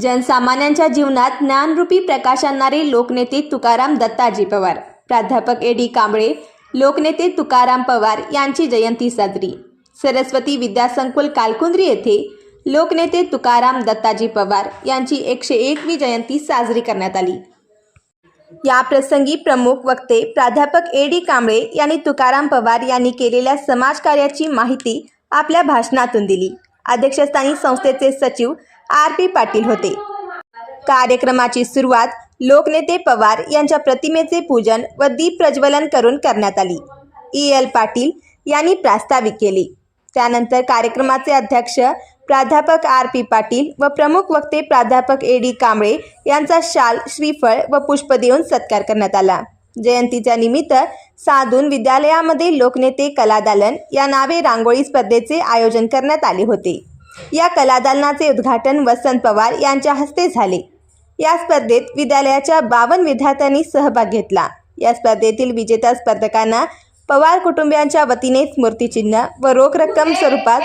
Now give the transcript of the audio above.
जनसामान्यांच्या जीवनात ज्ञानरूपी प्रकाश आणणारे लोकनेते तुकाराम दत्ताजी पवार. प्राध्यापक ए डी कांबळे लोकनेते तुकाराम पवार यांची जयंती साजरी. सरस्वती विद्यासंकुल कालकुंद्री येथे लोकनेते तुकाराम दत्ताजी पवार यांची एकशे एकवी जयंती साजरी करण्यात आली. या प्रसंगी प्रमुख वक्ते प्राध्यापक ए डी कांबळे यांनी तुकाराम पवार यांनी केलेल्या समाजकार्याची माहिती आपल्या भाषणातून दिली. अध्यक्षस्थानी संस्थेचे सचिव आर पी पाटील होते. कार्यक्रमाची सुरुवात लोकनेते पवार यांच्या प्रतिमेचे पूजन व दीप प्रज्वलन करून करण्यात आली. ई. एल. पाटील यांनी प्रास्ताविक केले. त्यानंतर कार्यक्रमाचे अध्यक्ष प्राध्यापक आर पी पाटील व प्रमुख वक्ते प्राध्यापक ए डी कांबळे यांचा शाल श्रीफळ व पुष्प देऊन सत्कार करण्यात आला. जयंतीच्या निमित्त साधून विद्यालयामध्ये लोकनेते कलादालन या नावे रांगोळी स्पर्धेचे आयोजन करण्यात आले होते. या कलादालनाचे उद्घाटन वसंत पवार यांच्या हस्ते झाले. या स्पर्धेत विद्यालयाच्या बावन्न विद्यार्थ्यांनी सहभाग घेतला. या स्पर्धेतील विजेत्या स्पर्धकांना पवार कुटुंबियांच्या वतीने स्मृतिचिन्ह व रोख रक्कम स्वरूपात